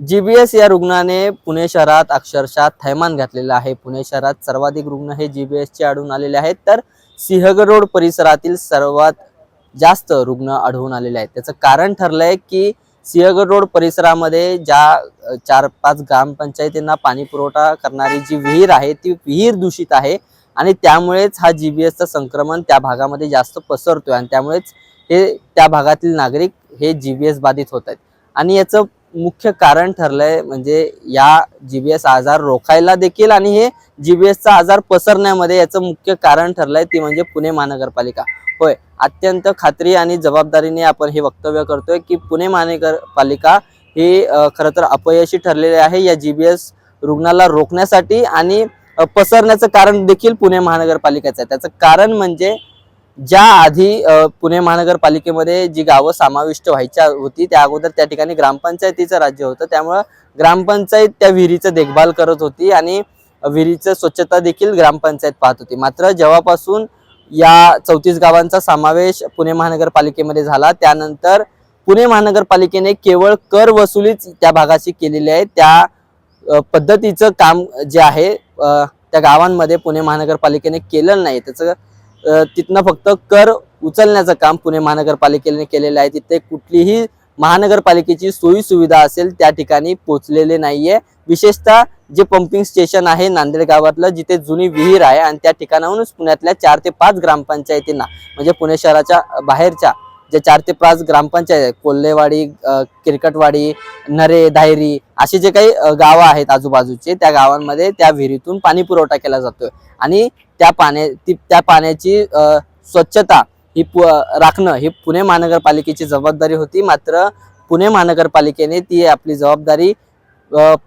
GBS या रुग्णाने पुणे शहरात अक्षरशः थैमान घातलेलं आहे. पुणे शहरात सर्वाधिक रुग्ण हे जीबीएसचे आढळून आलेले आहेत. तर सिंहगड रोड परिसरातील सर्वात जास्त रुग्ण आढळून आलेले आहेत. त्याचं कारण ठरलंय की सिंहगड रोड परिसरामध्ये ज्या चार पाच ग्रामपंचायतींना पाणी पुरवठा करणारी जी विहीर आहे ती विहीर दूषित आहे आणि त्यामुळेच हा जीबीएसचं संक्रमण त्या भागामध्ये जास्त पसरतोय आणि त्यामुळेच हे त्या भागातील नागरिक हे जीबीएस बाधित होत आहेत. आणि याचं मुख्य कारण ठरलंय म्हणजे या जीबीएस आजार रोखायला देखील आणि हे जीबीएसचा आजार पसरण्यामध्ये याचं मुख्य कारण ठरलंय ती म्हणजे पुणे महानगरपालिका. होय अत्यंत खात्री आणि जबाबदारीने आपण हे वक्तव्य करतोय की पुणे महानगरपालिका ही खरं तर अपयशी ठरलेली आहे. या जीबीएस रुग्णाला रोखण्यासाठी आणि पसरण्याचं कारण देखील पुणे महानगरपालिकेचं आहे. त्याचं कारण म्हणजे ज्या आधी पुणे महानगरपालिकेमध्ये जी गावं समाविष्ट व्हायच्या होती त्या अगोदर त्या ठिकाणी ग्रामपंचायतीचं राज्य होतं. त्यामुळं ग्रामपंचायत त्या विहिरीचं देखभाल करत होती आणि विहिरीचं स्वच्छता देखील ग्रामपंचायत पाहत होती. मात्र जेव्हापासून या चौतीस गावांचा समावेश पुणे महानगरपालिकेमध्ये झाला त्यानंतर पुणे महानगरपालिकेने केवळ कर वसुलीच त्या भागाशी केलेली आहे. त्या पद्धतीचं काम जे आहे त्या गावांमध्ये पुणे महानगरपालिकेने केलं नाही. त्याचं तिथनं फक्त कर उचलण्याचं काम पुणे महानगरपालिकेने केलेलं आहे. तिथे कुठलीही महानगरपालिकेची सोयी सुविधा असेल त्या ठिकाणी पोचलेले नाहीये. विशेषतः जे पंपिंग स्टेशन आहे नांदेड गावातलं जिथे जुनी विहीर आहे आणि त्या ठिकाणाहूनच पुण्यातल्या चार ते पाच ग्रामपंचायतींना म्हणजे पुणे शहराच्या बाहेरच्या जे चार ते पाच ग्रामपंचायत आहेत कोल्हेवाडी किरकटवाडी नरे धायरी असे जे काही गावं आहेत आजूबाजूचे त्या गावांमध्ये त्या विहिरीतून पाणी पुरवठा केला जातोय. आणि त्या पाण्या ती त्या पाण्याची स्वच्छता ही पु राखणं ही पुणे महानगरपालिकेची जबाबदारी होती. मात्र पुणे महानगरपालिकेने ती आपली जबाबदारी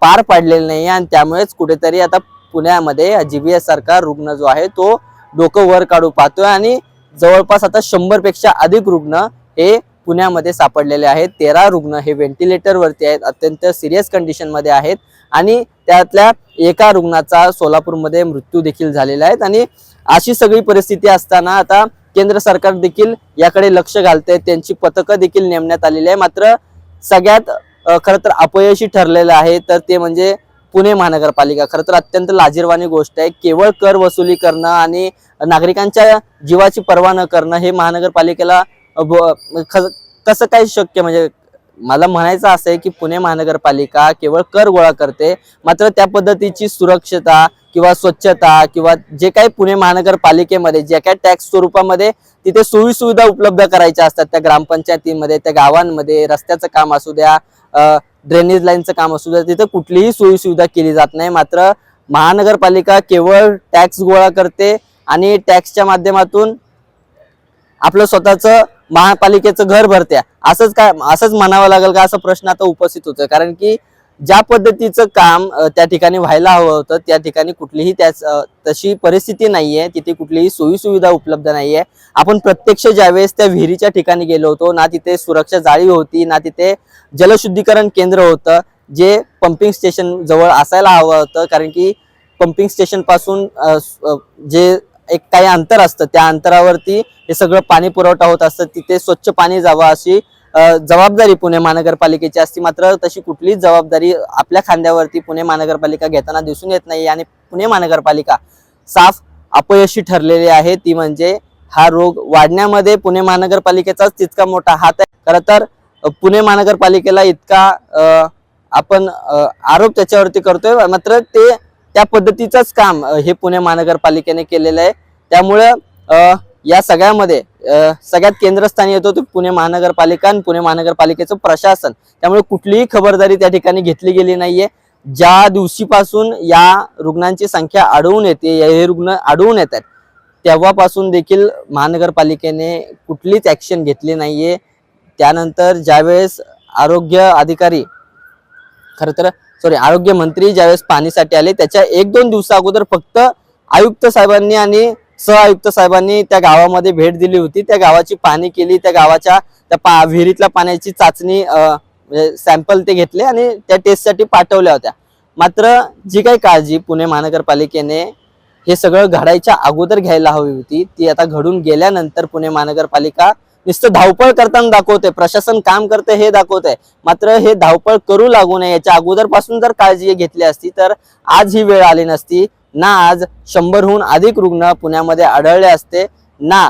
पार पाडलेली नाही आणि त्यामुळेच कुठेतरी आता पुण्यामध्ये जी बी सारखा रुग्ण जो आहे तो डोकं वर काढू पाहतोय आणि जवळपास आता शंभरपेक्षा अधिक रुग्ण हे पुण्यामध्ये सापडलेले आहेत. तेरा रुग्ण हे व्हेंटिलेटरवरती आहेत अत्यंत सिरियस कंडिशनमध्ये आहेत. आणि त्यातल्या एका रुग्णाचा सोलापूरमध्ये मृत्यू देखील झालेला आहे. आणि अशी सगळी परिस्थिती असताना आता केंद्र सरकार देखील याकडे लक्ष घालतंय. त्यांची पथकं देखील नेमण्यात आलेली आहे मात्र सगळ्यात खरं तर अपयशी ठरलेलं आहे. तर ते म्हणजे पुणे महानगरपालिका. खरं तर अत्यंत लाजीरवाणी गोष्ट आहे. केवळ कर वसुली करणं आणि नागरिकांच्या जीवाची पर्वा न करणं हे महानगरपालिकेला ब- कसं काय शक्य? म्हणजे मला म्हणायचं असं आहे की पुणे महानगरपालिका केवळ कर गोळा करते मात्र त्या पद्धतीची सुरक्षता किंवा स्वच्छता किंवा जे काही पुणे महानगरपालिकेमध्ये जे काही टॅक्स स्वरूपामध्ये तिथे सोयीसुविधा उपलब्ध करायच्या असतात त्या ग्रामपंचायतीमध्ये त्या गावांमध्ये रस्त्याचं काम असू द्या ड्रेनेज लाईनचं काम असू द्या तिथं कुठलीही सोयी सुविधा केली जात नाही. मात्र महानगरपालिका केवळ टॅक्स गोळा करते आणि टॅक्सच्या माध्यमातून आपलं स्वतःचं महापालिकेचं घर भरत्या असंच काय असंच म्हणावं लागेल का? असा प्रश्न आता उपस्थित होतोय. कारण की ज्या पद्धतीचं काम त्या ठिकाणी व्हायला हवं होतं त्या ठिकाणी कुठलीही त्याच तशी परिस्थिती नाहीये. तिथे कुठलीही सोयीसुविधा उपलब्ध नाहीये. आपण प्रत्यक्ष ज्यावेळेस त्या विहिरीच्या ठिकाणी गेलो होतो ना तिथे सुरक्षा जाळी होती ना तिथे जलशुद्धीकरण केंद्र होतं जे पंपिंग स्टेशन जवळ असायला हवं होतं कारण की पंपिंग स्टेशनपासून जे एक काही अंतर असतं त्या अंतरावरती हे सगळं पाणी पुरवठा होत असतं तिथे स्वच्छ पाणी जावं अशी जबाबदारी पुणे महानगरपालिकेची असती मात्र तशी कुठलीच जबाबदारी आपल्या खांद्यावरती पुणे महानगरपालिका घेताना दिसून येत नाही आणि पुणे महानगरपालिका साफ अपयशी ठरलेली आहे. ती म्हणजे हा रोग वाढण्यामध्ये पुणे महानगरपालिकेचाच तितका मोठा हात आहे. खरं तर पुणे महानगरपालिकेला इतका आपण आरोप त्याच्यावरती करतोय. मात्र ते त्या पद्धतीचंच काम हे पुणे महानगरपालिकेने केलेलं आहे. त्यामुळं या सगळ्यामध्ये सगळ्यात केंद्रस्थानी येतो पुणे महानगरपालिका आणि पुणे महानगरपालिकेचं प्रशासन. त्यामुळे कुठलीही खबरदारी त्या ठिकाणी घेतली गेली नाहीये. ज्या दिवशीपासून या रुग्णांची संख्या आढळून येते हे रुग्ण आढळून येत आहेत तेव्हापासून देखील महानगरपालिकेने कुठलीच ॲक्शन घेतली नाहीये. त्यानंतर ज्यावेळेस आरोग्य अधिकारी खरं तर सॉरी आरोग्य मंत्री ज्यावेळेस पाणीसाठी आले त्याच्या एक दोन दिवसा अगोदर फक्त आयुक्त साहेबांनी आणि सहआयुक्त साहेबांनी त्या गावामध्ये भेट दिली होती. त्या गावाची पाहणी केली. त्या गावाच्या त्या पा विहिरीतल्या पाण्याची चाचणी म्हणजे सॅम्पल ते घेतले आणि त्या टेस्टसाठी पाठवल्या होत्या. मात्र जी काही काळजी पुणे महानगरपालिकेने हे सगळं घडायच्या अगोदर घ्यायला हवी होती ती आता घडून गेल्यानंतर पुणे महानगरपालिका नुसतं धावपळ करताना दाखवते प्रशासन काम करते हे दाखवते मात्र हे धावपळ करू लागू नये याच्या अगोदरपासून जर काळजी घेतली असती तर आज ही वेळ आली नसती. ना आज शंभरहून अधिक रुग्ण पुण्यामध्ये आढळले असते. ना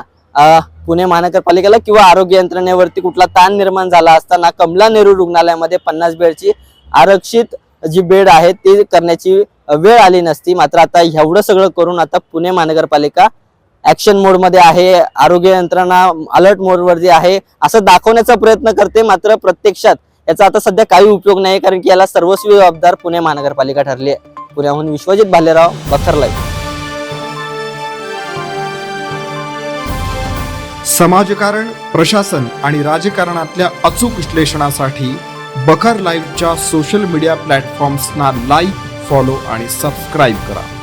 पुणे महानगरपालिकेला किंवा आरोग्य यंत्रणेवरती कुठला ताण निर्माण झाला असता ना कमला नेहरू रुग्णालयामध्ये पन्नास बेडची आरक्षित जी बेड आहे ती करण्याची वेळ आली नसती. मात्र आता एवढं सगळं करून आता पुणे महानगरपालिका ऍक्शन मोडमध्ये आहे. आरोग्य यंत्रणा अलर्ट मोडवरती आहे. असं दाखवण्याचा प्रयत्न करते मात्र प्रत्यक्षात याचा आता सध्या काही उपयोग नाही कारण की याला सर्वस्वी जबाबदार पुणे महानगरपालिका ठरली आहे. पुण्याहून विश्वजित भालेराव बखरलाय. समाजकारण प्रशासन आणि राजकारणातल्या अचूक विश्लेषणासाठी बखर लाईव्हच्या सोशल मीडिया प्लॅटफॉर्म्सना लाईक फॉलो आणि सबस्क्राईब करा.